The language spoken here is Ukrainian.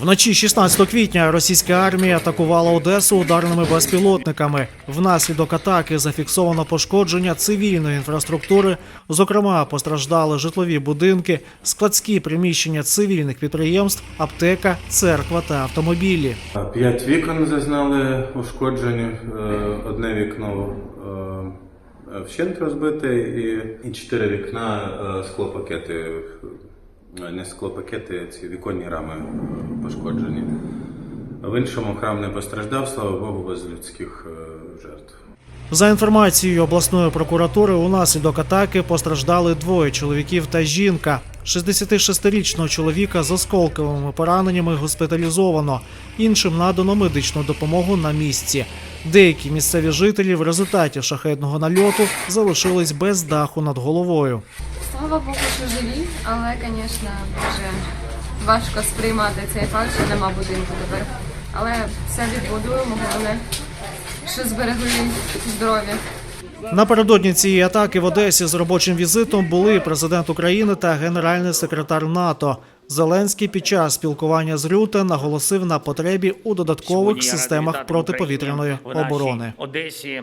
Вночі 16 квітня російська армія атакувала Одесу ударними безпілотниками. Внаслідок атаки зафіксовано пошкодження цивільної інфраструктури. Зокрема, постраждали житлові будинки, складські приміщення цивільних підприємств, аптека, церква та автомобілі. П'ять вікон зазнали ушкоджень. Е, Одне вікно е, вщент розбите і, чотири вікна е, склопакети. Е, Не склопакети, ці віконні рами пошкоджені. В іншому храм не постраждав, слава Богу, без людських е, жертв. За інформацією обласної прокуратури, унаслідок атаки постраждали двоє чоловіків та жінка. 66-річного чоловіка з осколковими пораненнями госпіталізовано. Іншим надано медичну допомогу на місці. Деякі місцеві жителі в результаті шахетного нальоту залишились без даху над головою. Слава Богу, що живі, але, звісно, дуже важко сприймати цей факт, що нема будинку тепер. Але все відбудуємо, головне, що зберегли здоров'я. Напередодні цієї атаки в Одесі з робочим візитом були президент України та генеральний секретар НАТО. Зеленський під час спілкування з Рюте наголосив на потребі у додаткових системах протиповітряної оборони. Одесі